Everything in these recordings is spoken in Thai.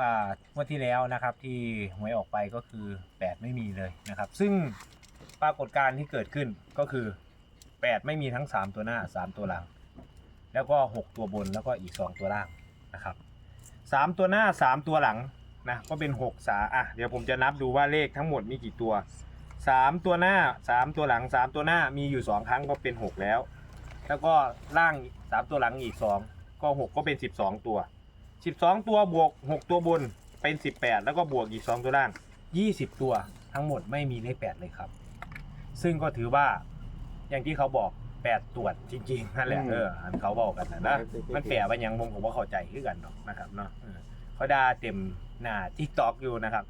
อ่างวดที่แล้วนะครับ ที่หวยออกไปก็คือ8ไม่มีเลยนะครับ ซึ่งปรากฏการณ์ที่เกิดขึ้นก็คือ8ไม่มีทั้ง3ตัวหน้า3ตัวหลัง แล้วก็6ตัวบนแล้วก็อีก2ตัวล่างนะครับ3ตัวหน้า3ตัวหลังนะก็เป็น6สาอะเดี๋ยวผมจะนับดูว่าเลขทั้งหมดมีกี่ตัว3ตัวหน้า3ตัวหลัง3ตัวหน้ามีอยู่2ครั้งก็เป็น6แล้ว แล้วก็ล่าง3ตัวหลังอีก2ก็6ก็เป็น12ตัว 12ตัวบวก6ตัวบนเป็น18แล้วก็บวกอีก2ตัวล่าง20ตัวทั้งหมดไม่มีเลข8เลยครับ ซึ่งก็ถือว่าอย่างที่เขาบอก8ตรวจจริงๆนั่นแหละอืมเอออันเขาบอกกันนะนะใช่ๆๆมันแปลว่าหยังผมผมว่าเข้าใจคือกันเนาะนะครับเนาะเออเขาด่าเต็มหน้าทิกตอกอยู่นะครับ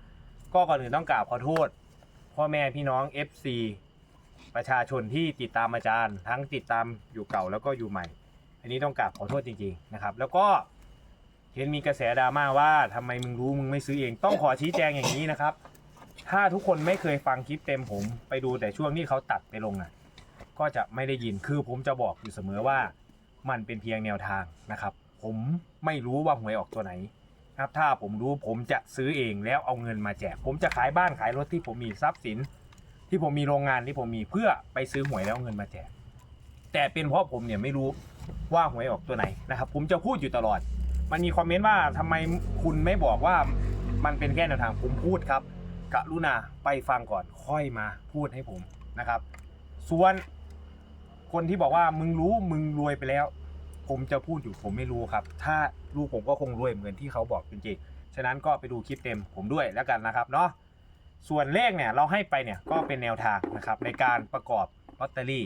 ก็ก่อนอื่นต้องกราบขอโทษ พ่อแม่พี่น้อง FC ประชาชนที่ติดตามอาจารย์ ทั้งติดตามอยู่เก่าแล้วก็อยู่ใหม่ อันนี้ต้องกราบขอโทษจริงๆนะครับ แล้วก็ เห็นมีกระแสดราม่าว่าทำไมมึงรู้มึงไม่ซื้อเอง ต้องขอชี้แจงอย่างนี้นะครับ ถ้าทุกคนไม่เคยฟังคลิปเต็มผม ไปดูแต่ช่วงที่เขาตัดไปลงอะ ก็จะไม่ได้ยินคือผมจะบอกอยู่เสมอว่า มันเป็นเพียงแนวทางนะครับ ผมไม่รู้ว่าหวยออกตัวไหนนะครับถ้าผมรู้ผมจะซื้อเองแล้วเอาเงินมาแจก ผมจะขายบ้านขายรถที่ผมมีทรัพย์สิน ที่ผมมีโรงงานที่ผมมีเพื่อไปซื้อหวยแล้วเอาเงินมาแจก แต่เป็นเพราะผมเนี่ยไม่รู้ว่าหวยออกตัวไหนนะครับ ผมจะพูดอยู่ตลอด มันมีคอมเมนต์ว่าทำไมคุณไม่บอกว่ามันเป็นแค่แนวทางผมพูดครับกรุณาไปฟังก่อนค่อยมาพูดให้ผมนะครับ ส่วนคนที่บอกว่ามึงรู้มึงรวยไปแล้ว ผมจะพูดอยู่ผมไม่รู้ครับ ถ้ารู้ผมก็คงรวยเหมือนที่เขาบอกจริงๆ ฉะนั้นก็ไปดูคลิปเต็มผมด้วยแล้วกันนะครับเนาะส่วนเลขเนี่ยเราให้ไปเนี่ยก็เป็นแนวทางนะครับในการประกอบลอตเตอรี่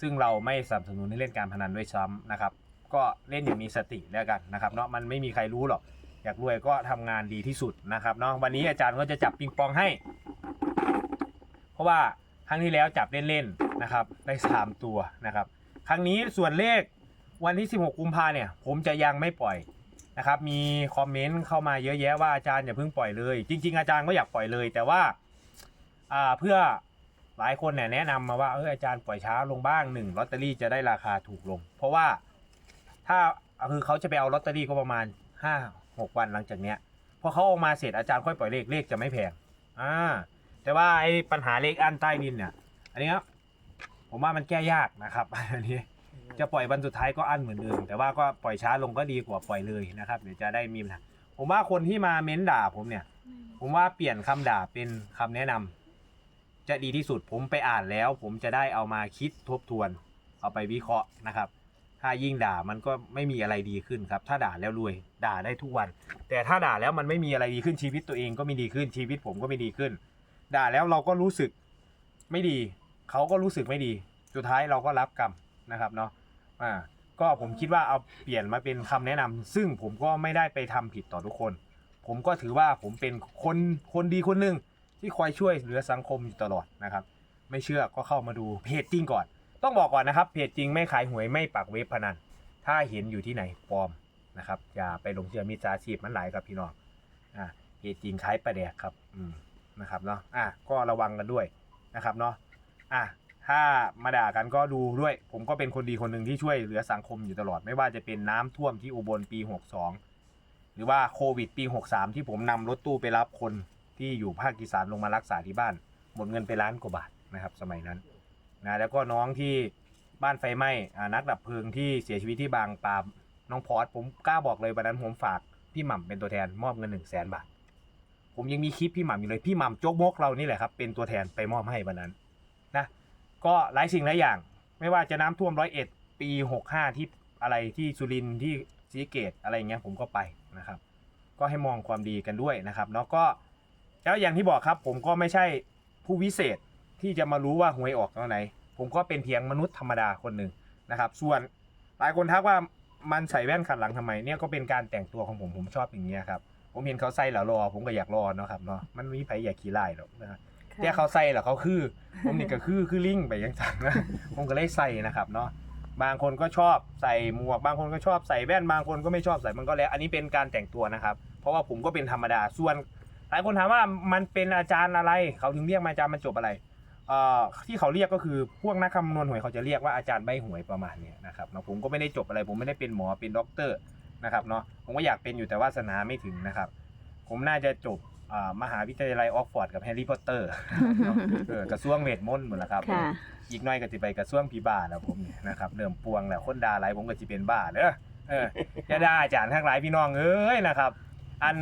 ซึ่งเราไม่สนับสนุนให้เล่นการพนันด้วยซ้ำนะครับ ก็เล่นอย่างมีสติแล้วกันนะครับเนาะมันไม่มีใครรู้หรอก อยากรวยก็ทำงานดีที่สุดนะครับเนาะวันนี้อาจารย์ก็จะจับปิงปองให้ เพราะว่าครั้งที่แล้วจับเล่นๆนะครับได้ 3 ตัวนะครับ ครั้งนี้ส่วนเลขวันที่ 16 กุมภาเนี่ย ผมจะยังไม่ปล่อยนะครับ มีคอมเมนต์เข้ามาเยอะแยะว่าอาจารย์อย่าเพิ่งปล่อยเลย จริง ๆ อาจารย์ก็อยากปล่อยเลย แต่ว่าอ่าเพื่อหลายคนเนี่ยแนะนำมาว่าเอออาจารย์ปล่อยช้าลงบ้างหนึ่งลอตเตอรี่จะได้ราคาถูกลง เพราะว่า ถ้าคือเขาจะไปเอาลอตเตอรี่ก็ประมาณ5 6วันหลังจากเนี้ยพอเขาออกมาเสร็จอาจารย์ค่อยปล่อยเลขเลขจะไม่แพงอ่าแต่ว่าไอ้ปัญหาเลขอันใต้ดินเนี่ยอันนี้ครับผมว่ามันแก้ยากนะครับอันนี้จะปล่อยวันสุดท้ายก็อันเหมือนเดิมแต่ว่าก็ปล่อยช้าลงก็ดีกว่าปล่อยเลยนะครับเดี๋ยวจะได้มีปัญหาผมว่าคนที่มาเม้นด่าผมเนี่ย ผมว่าเปลี่ยนคำด่าเป็นคำแนะนำจะดีที่สุดผมไปอ่านแล้ว ผมจะได้เอามาคิดทบทวน เอาไปวิเคราะห์นะครับ ถ้ายิ่งด่ามันก็ไม่มีอะไรดีขึ้นครับ ถ้าด่าแล้วรวยด่าได้ทุกวัน แต่ถ้าด่าแล้วมันไม่มีอะไรดีขึ้นชีวิตตัวเองก็ไม่ดีขึ้นชีวิตผมก็ไม่ดีขึ้น ด่าแล้วเราก็รู้สึกไม่ดี เขาก็รู้สึกไม่ดี สุดท้ายเราก็รับกรรมนะครับเนาะอ่าก็ผมคิดว่าเอาเปลี่ยนมาเป็นคำแนะนำซึ่งผมก็ไม่ได้ไปทำผิดต่อทุกคน ผมก็ถือว่าผมเป็นคนคนดีคนหนึ่งที่คอยช่วยเหลือสังคมอยู่ตลอดนะครับ ไม่เชื่อก็เข้ามาดูเพจจริงก่อน ต้องบอกก่อนนะครับเพจจริงไม่ขายหวยไม่ปักเว็บพนัน ถ้าเห็นอยู่ที่ไหนปลอมนะครับอย่าไปหลงเชื่อมิจฉาชีพมันหลายครับพี่น้องอ่าเพจจริงขายประแดกครับอืมนะครับเนาะอะก็ระวังกันด้วยนะครับเนาะอะถ้ามาด่ากันก็ดูด้วย ผมก็เป็นคนดีคนหนึ่งที่ช่วยเหลือสังคมอยู่ตลอด ไม่ว่าจะเป็นน้ำท่วมที่อุบลปี 62 หรือว่าโควิดปี 63 ที่ผมนำรถตู้ไปรับคนที่อยู่ภาคอีสานลงมารักษาที่บ้าน หมดเงินไปล้านกว่าบาทนะครับ สมัยนั้น นะแล้วก็น้องที่บ้านไฟไหม้อ่านักดับเพลิงที่เสียชีวิตที่บางปามน้องพอดผมกล้าบอกเลยวันนั้นผมฝากพี่หม่ำเป็นตัวแทนมอบเงิน1 0 0 0 0แสนบาท ผมยังมีคลิปพี่หม่ำอยู่เลยพี่หม่ำโจ๊กมกเรานี่แหละครับเป็นตัวแทนไปมอบให้วันนั้นนะก็หลายสิ่งหลายอย่าง ไม่ว่าจะน้ำท่วมร้อยเอ็ดปี65ที่อะไรที่สุรินที่ศรีเกตอะไรเงี้ยผมก็ไปนะครับ ก็ให้มองความดีกันด้วยนะครับ แล้วก็แล้วอย่างที่บอกครับผมก็ไม่ใช่ผู้วิเศษ ที่จะมารู้ว่าหวยออกตอนไหน ผมก็เป็นเพียงมนุษย์ธรรมดาคนหนึ่งนะครับ ส่วนหลายคนทักว่ามันใส่แว่นขัดหลังทำไมเนี่ยก็เป็นการแต่งตัวของผมผมชอบอย่างเงี้ยครับผมเห็นเขาใส่แล้วรอ ผมก็อยากรอเนาะครับเนาะมันไม่มีใครอยากขี่ไล่หรอกนะครับแต่เขาใส่แล้วเขาคือ ผมนี่ก็คือคือลิงไปยังจังนะผมก็เลยใส่นะครับเนาะบางคนก็ชอบใส่หมวกบางคนก็ชอบใส่แว่นบางคนก็ไม่ชอบใส่มันก็แล้ว อันนี้เป็นการแต่งตัวนะครับ เพราะว่าผมก็เป็นธรรมดาส่วนหลายคนถามว่ามันเป็นอาจารย์อะไร เขาถึงเรียกมาอาจารย์มันจบอะไร เอ่อที่เขาเรียกก็คือพวกนักคำนวณหวยเขาจะเรียกว่าอาจารย์ใบหวยประมาณเนี้ยนะครับเนาะผมก็ไม่ได้จบอะไรผมไม่ได้เป็นหมอเป็นด็อกเตอร์นะครับเนาะผมก็อยากเป็นอยู่แต่วาสนาไม่ถึงนะครับ ผมน่าจะจบอ่ามหาวิทยาลัยออกฟอร์ดกับแฮร์รี่พอตเตอร์เออกระทรวงเวทมนต์หมดแล้วครับ ค่ะ อีกหน้อยก็จะไปกระทรวงผีบ้าแล้วผมเนี่ยนะครับเริ่มปวงแล้วคนด่าหลายผมก็จะเป็นบ้าเด้อเอออย่าด่าอาจารย์ทั้งหลายพี่น้องเอ้ยนะครับ อัน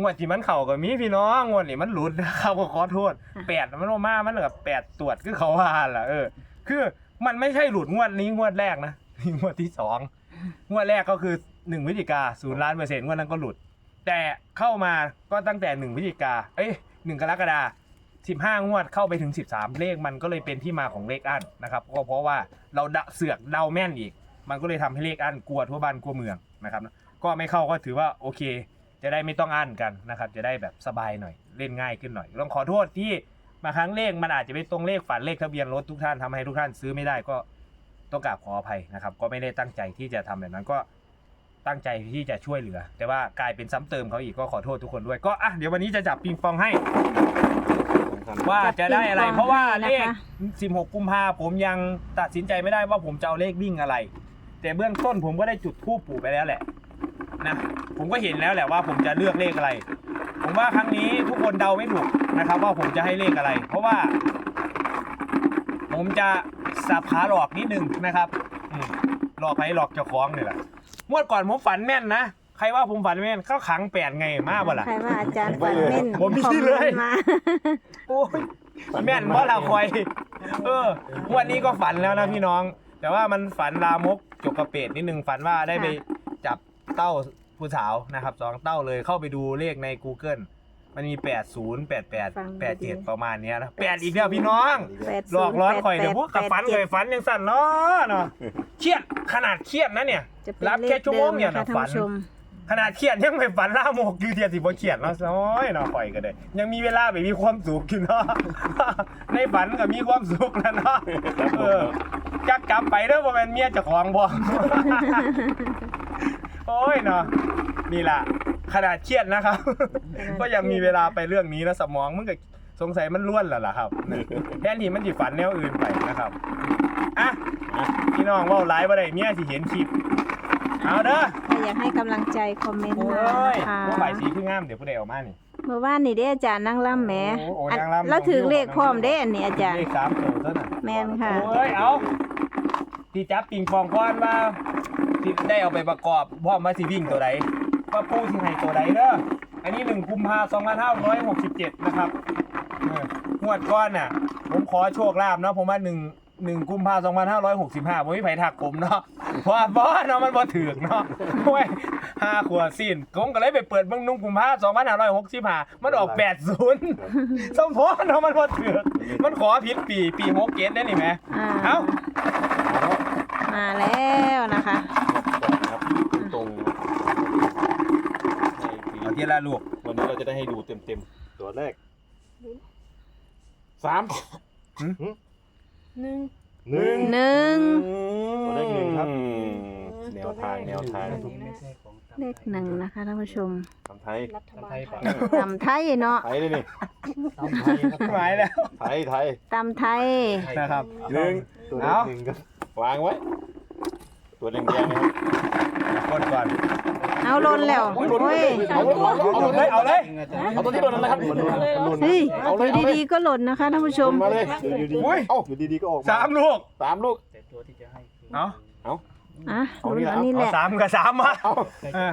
งวดที่มันเข่าก็มีพี่น้องงวดนี้มันหลุดนะครับก็ขอโทษแปดมันออกมามันกับแปดตรวจคือเขาว่าล่ะเออ คือมันไม่ใช่หลุดงวดนี้งวดแรกนะนี่งวดที่สองงวดแรกก็คือหนึ่งพฤศจิกาศูนย์ล้านเปอร์เซ็นต์งวดนั้นก็หลุด แต่เข้ามาก็ตั้งแต่หนึ่งพฤศจิกาเอ้ยหนึ่งกรกฎาสิบห้างวดเข้าไปถึงสิบสามเลขมันก็เลยเป็นที่มาของเลขอันนะครับก็เพราะว่าเราเดาเสือกเดาแม่นอีก มันก็เลยทำให้เลขอันกลัวทั่วบ้านกลัวเมืองนะครับก็ไม่เข้าก็ถือว่าโอเค จะได้ไม่ต้องอั้นกันนะครับ จะได้แบบสบายหน่อยเล่นง่ายขึ้นหน่อยต้องขอโทษที่มาครั้งเลขมันอาจจะไม่ตรงเลขฝันเลขทะเบียนรถทุกท่านทำให้ทุกท่านซื้อไม่ได้ก็ต้องกราบขออภัยนะครับ ก็ไม่ได้ตั้งใจที่จะทำแบบนั้นก็ตั้งใจที่จะช่วยเหลือ แต่ว่ากลายเป็นซ้ำเติมเขาอีกก็ขอโทษทุกคนด้วยก็อะเดี๋ยววันนี้จะจับปิงปองให้ ว่าจะได้อะไร เพราะว่าเลข 16 กุมภาผมยังตัดสินใจไม่ได้ว่าผมจะเอาเลขวิ่งอะไร แต่เบื้องต้นผมก็ได้จุดทูปปู่ไปแล้วแหละนะ ผมก็เห็นแล้วแหละว่าผมจะเลือกเลขอะไร ผมว่าครั้งนี้ทุกคนเดาไม่ถูกนะครับ ว่าผมจะให้เลขอะไร เพราะว่า ผมจะสับขาหลอกนิดนึงนะครับอืมหลอกใครหลอกเจ้าของนี่แหละงวดก่อนผมฝันแม่นนะใครว่าผมฝันแม่นเข้าขังแปดไงมาบ่ล่ะใครว่าอาจารย์ฝันเม่นผมมีคอเลยนต์มาโอ้ยแม่นเพราะละคอยเออวันนี้ก็ฝันแล้วนะพี่น้อง แต่ว่ามันฝันลามกจกกระเป็ดนิดนึงฝันว่าได้ไปจับเต้า ผู้สาวนะครับสองเต้าเลยเข้าไปดูเลขใน Google มันมี 80 88 87 ประมาณเนี้ยนะแปดอีกแล้วพี่น้อง แปดหลอกร้อนข่อยแปเดี๋ยวพวกกับฝันแปดเคจ็ยดฝันยังสั่นเนาะเนาะเครียดขนาดเครียดนะเนี่ย จะเป็นรับเลแค่ขชั่วโมเดิงมเนี่ยนะคะนะท่านฝัน ผู้ชมขนาดเครียดยังไม่ฝันล่าโมกอยู่เทียสิบ่เครียดเนาะน้อยเนาะข่อยก็ได้ยังมีเวลาไปมีความสุขอยู่เนาะ ในฝันก็มีความสุขแล้วเนาะเออจักกลับไปเด้อบ่แม่นเมียเจ้าของบ่ โอ้ยเนาะนี่ล่ะขนาดเครียดนะครับ ก็ยังมีเวลาไปเรื่องนี้นะสมองมันก็สงสัยมันล้วนแล้วล่ะครับแทนที่มันสิฝันแนวอื่นไปนะครับอะพี่น้องเว้าหลายบ่ได้เมียสิเห็นคลิปเอาเด้อถ้าอยากให้กำลังใจคอมเมนต์โอ้มายนะคะว่าใบสีคืองามเดี๋ยวผู้ใดเออกมานี่ เมื่อวานนี่เด้อาจารย์นั่งล่ำแหมโอ้โหอันนั่งรำแล้วถือเลขพร้อมเด้อันนี้อาจารย์ เลขสามตัวเท่านั้นแม่นค่ะ โอ้ยเอาที่จับปิงปองก้อนว่า ที่ได้เอาไปประกอบพร้อมมาสิวิ่งตัวใดว่าปูที่ให้ตัวใดเด้ออันนี้หนึ่งกุมภาสองพันห้าร้อยหกสิบเจ็ดนะครับเอองวดก้อนน่ะ ผมขอโชคลาภเนาะผมว่าหนึ่งหนึ่งกุมภาสองพันห้าร้อยหกสิบห้าผมไม่ไผถักผมเนาะเพราะว่าบอสเนาะมันบ่ถือกเนาะโอ้ยห้าขวดสิ้นผมก็เลยไปเปิดเบิ่งนุ่งกุมภาสองพันห้าร้อยหกสิบห้ามันออกแปดศูนย์สมพรเนาะมันบ่ถือกมันขอผิดปีปีหกเกตได้นี่ไหมอ่าเอ้ามาแล้วนะคะ ครับตรง เอา ทีละลูกวันนี้เราจะได้ให้ดูเต็มๆตัวแรกสามหนึ่งหนึ่งหนึ่งตัวเลขหนึ่งครับ แนวทางแนวทางเลขหนึ่งนะคะท่านผู้ชมทำไทยรัฐบาลไทยตำไทยเนาะไทยเลยนี่หมายแล้วไทยไทยตำไทยนะครับหนึ่งตัวเลขเอาหนึ่งครับวางไว้ ตัวแดงๆนะครับกดก่อน เอาลนแล้ว โอ้โอ้ยยเอาเลยเอาเอาเลยเลยเอาเลยเอาตัวที่โดนนะครับมันหล่นมันหล่นเฮ้ยเอาเลยอยู่เอาเลยดีๆก็หล่นนะคะท่านผู้ชม มาเลยอุ้ยเอ้าอยู่ดีๆก็ออกมาสามลูกสามลูกเอาอะเอาลุ้นนี่อันนี้แหเอาละสามกับสามมาเอ้าเออ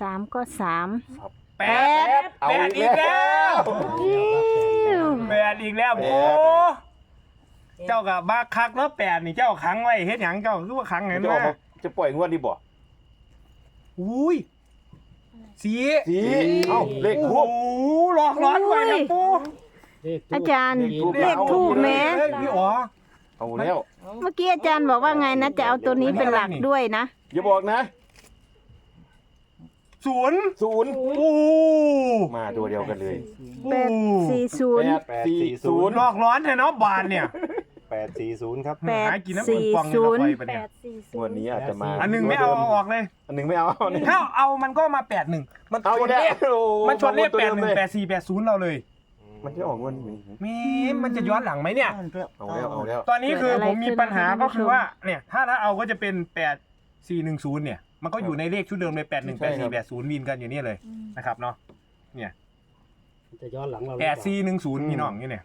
สามก็สามแปดเอาแปดอีอีกกแล้แล้วอิ๊วแปดอีกแล้วโอ้เจ้ากับบ้าคักแล้วแปดนี่เจ้าขังไว้เฮ็ดหยังเจ้าคือว่าขังไงจะออกนะมาจะปล่อยงวดดีบ่ อุ้ยสีสีเอ้าเลขโอ้ทูโหบหลอกร้อนไว้นะปูอาจารย์ เลขทูปเลขทูบแม้เฮ้ยพี่อ๋อ เอาแล้วเมื่อกี้อาจารย์บอกว่าไงนะจะเอาตัวนี้เป็นหลักด้วยนะ อย่าบอกนะศูนย์ศูนย์โอ้มาตัวเดียวกันเลยแปดสี่ศูนย์ แปดสี่ศูนย์ หลอกร้อนแท้เนาะบานเนี่ย แปดสี่ศูนย์ครับ แปดหากินน้ำมันปองสี่ศูนย์อยู่กับไฟปะแปเนี่ยดสี่ศูงวดนย์นี้อาจจะมาอันหนึ่งไม่เอาเอาออกเลย อันหนึ่งไม่เอาอันหนึ่งถ้าเอามันก็มาแปดหนึ่งมันเอาชอีนกแล้วเลขโอ้โมันชนเลขตัวแปดดิมหนึ่งเลยแปดสี่แปดศูนย์เราเลยมันจะออกงวดนี้แมีมันจะย้อนหลังไหมเนี่ย เอาแล้วเอาแล้วตอนนี้คือเกิดอะไรผมมีขึ้นปัญหานะคะก็คือท่านผู้ชมว่าเนี่ย ถ้าถ้าเอาก็จะเป็นแปดสี่หนึ่งศูนย์เนี่ย มันก็อยู่ในเลขชุดเดิมเลยแปดหนึ่งแปดสี่แปดศูนย์วินกันอยู่เนี่ยเลยอืมนะครับเนาะเนี่ยจะย้อนหลังเราแปดสี่หนึ่งศูนย์พี่น้องนี่เนี่ย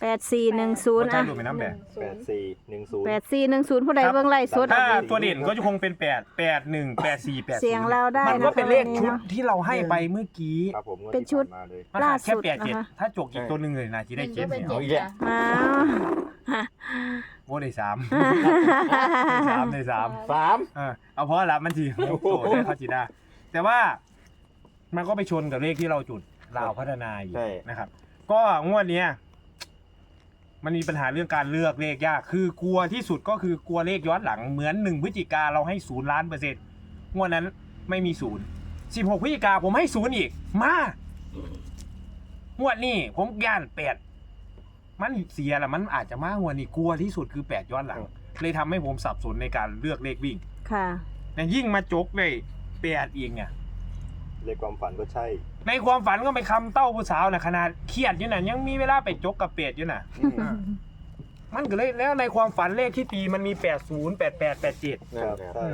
แปดสี่หนึ่งศูนย์ใช่อะดูไปน้ำแดงแปดสี่หนึ่งศูนย์ แปดสี่หนึ่งศูนย์ผู้ใดเบิ่งไล่สด ถ้าเอาตัวเด่นก็จะคงเป็นแปดแปดหนึ่งแปดสี่แปดเสียงเราได้มันก็นะคะเป็นเลขวันนี้ชุดเนาะที่เราให้ไปเมื่อกี้ครับผมงวเป็นชุดที่ผ่ามาเลยมันล่าขาดสุแค่ดแปดเจ็ดนะคะ ถ้าจกอีกตัวหนึ่งเลยนะที่ได้เจ็ดเนี่ยเอาอีกแล้ว อ้าว โอ้ได้สามได้สามได้สาม สาม เออเอาเพราะรับมันทีโอ้โห โอ้ได้เขาจีได้แต่ว่ามันก็ไปชนกับเลขที่เราจุดเราวพัฒนาอยู่ใช่ นะครับ ก็งวดเนี้ย มันมีปัญหาเรื่องการเลือกเลขยาก คือกลัวที่สุดก็คือกลัวเลขย้อนหลังเหมือนหนึ่งพฤศจิกาเราให้ศูนย์ล้านเปอร์เซ็นต์งวดนั้นไม่มีศูนย์สิบหกพฤศจิกาผมให้ศูนย์อีก มางวดนี้ผมย่านแปดมันเสียละมันอาจจะมากงวดนี้กลัวที่สุดคือแปดย้อนหลัง เลยทำให้ผมสับสนในการเลือกเลขวิ่งค่ะแต่ยิ่งมาจกเลยแปดอีกเนี่ย เลขความฝันก็ใช่ ในความฝันก็ไปคำเต้าผู้สาวนะขนาดเครียดอยู่น่ะยังมีเวลาไปจกกับเป็ดอยู่น่ะ มันก็เลยแล้วในความฝันเลขที่ตีมันมี 80 88 87 ครับใช่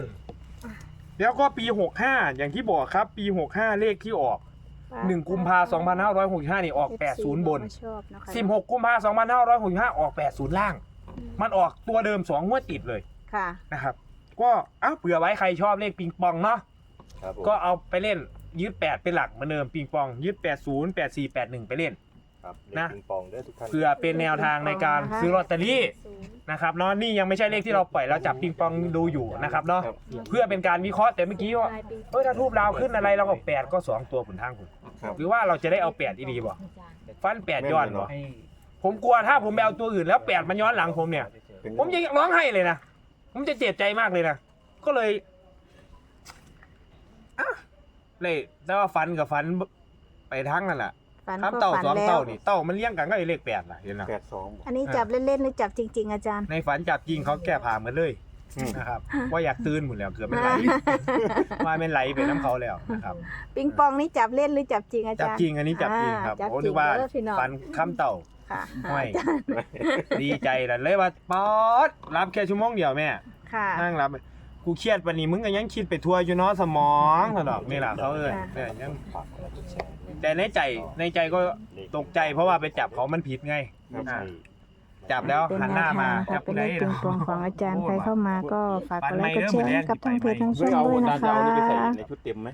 แล้วก็ปี 65 อย่างที่บอกครับ ปี 65 เลขที่ออก 1 กุมภาพันธ์2565 นี่ออก 80 บน ชอบนะคะ16 กุมภาพันธ์2565 ออก 80 ล่าง มันออกตัวเดิม2งวดติดเลยค่ะนะครับ ก็เอ้าเผื่อไว้ใครชอบเลขปิงปองเนาะครับผมก็เอาไปเล่น ยึด8เป็นหลักเหมือนเดิมปิงปองยึด80 84 81ไปเล่น ครับเลนะขปิงปองเด้อทุกท่านเพื่อเป็นแนวทางในการซื้อลอตเตอรี่นะครับเนาะนี่ยังไม่ใช่เลขที่เราปล่อยเราจับปิงปองดูอยู่นะครับเนาะครับเพื่อเป็นการวิเคราะห์แต่เมื่อกี้ว่าเออถ้าทูบดาวขึ้นอะไรเราก็แปดก็สองตัวผลทางคุณครับ หรือว่าเราจะได้เอาแปดดีๆบ่ฟันแปดย้อนบ่ผมกลัวถ้าผมไปเอาตัวอื่นแล้วแปดมันย้อนหลังผมเนี่ย เป็นผมจะร้องไห้เลยนะ ผมจะเจ็บใจมากเลยนะ ก็เลยอะ เลยแต่ว่าฟันกับฟันไปทั้งนั่นแหละฝันครับก็เต่าฝันสองแล้ว เต่านี่เต่ามันเลี้ยงกันก็ไอ้เลขแปดล่ะเห็นไหมแปดสองอันนี้จับเล่นๆหรือจับจริง ๆ อาจารย์ในฝันจับจริงเขาแก้ผ่าเหมือนเลยอืมนะครับว่าอยากตื่นหมดแล้วเกือบไม่ไหลว่าเป็นไหลไปน้ำเขาแล้วนะครับปิงปองนี่จับเล่นหรือจับจริงอาจับจารย์ จริงอันนี้จับจริงครับอ่าจับโอ้จรินึงกว่าเด้อพี่น้อง ฟันค้ำเต่า ค่ะห้อยอาจารย์ดีใจแล้วเลยว่าป๊อดรับแค่ชั่วโมงเดียวแม่ค่ะนั่งรับ กูเครียดวันนี้มึงก็ยังคิดไปทัวร์อยู่เนาะสมองสนอกนี่แหละเขาเอ้ยค่ะเนี่ยยังฝากกดไลค์กดแชร์แต่ในใจในใจก็ตกใจเพราะว่าไปจับเขามันผิดไงครับอ่าใช่จับแล้วเป็นหันแนหน้าวทางมานะคะจับเป็นไหนเลขปิงปองของอาจารย์ใครเข้ามาก็ฝากกดไลค์กดแชร์ฟันไม่เด้อกับทางเพจทางช่องด้วยนะคะเฮ้ยเอาอาจารย์จะเอานี่ไปใส่ในชุดเต็มไหม